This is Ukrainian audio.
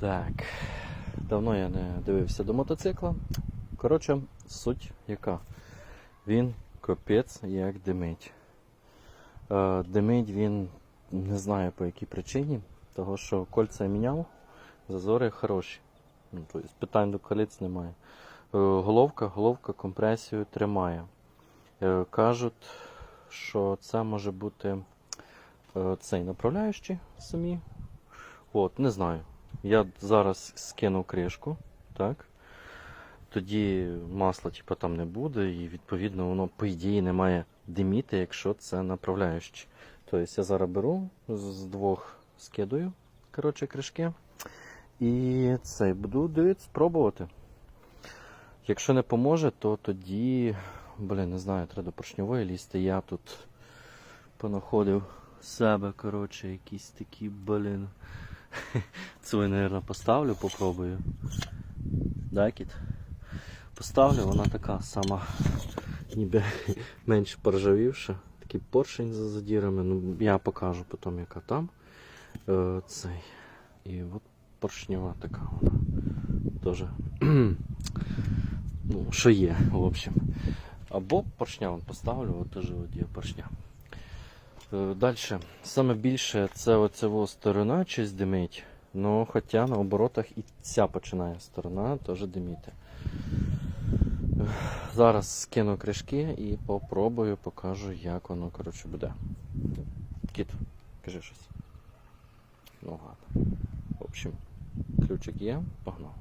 Так. Давно я не дивився до мотоцикла. Коротше, суть яка. Він капець як димить. Е, димить він не знаю по якій причині, того що кольця я міняв, зазори хороші. Тобто питань до колець немає. Е, головка, головка компресію тримає. Е, кажуть, що це може бути цей направляючий самі. От, не знаю. Я зараз скину кришку, так? Тоді масла типу, там не буде, і відповідно воно, по ідеї, не має диміти, якщо це направляючий. Тобто я зараз беру з двох скидаю коротше, кришки. І цей буду дивитися, пробувати. Якщо не поможе, то тоді, блін, не знаю, треба до поршньової лізти. Я тут понаходив себе, коротше, якісь такі, блін. Цю я, поставлю, попробую. Да? Поставлю, вона така сама, ніби менш поржавівша. Такий поршень за задірами. Ну, я покажу потім, яка там. Е, цей. І от поршнева така вона. Тоже. ну, що є, в общем. Або поршня вон поставлю, от теж от є поршня. Далі. Саме більше це оця сторона щось димить. Ну, хоча на оборотах і ця починає сторона теж диміти. Зараз скину кришки і попробую, покажу, як воно коротше, буде. Кіт, кажи щось. Ну ладно. В общем, ключик є, погнав.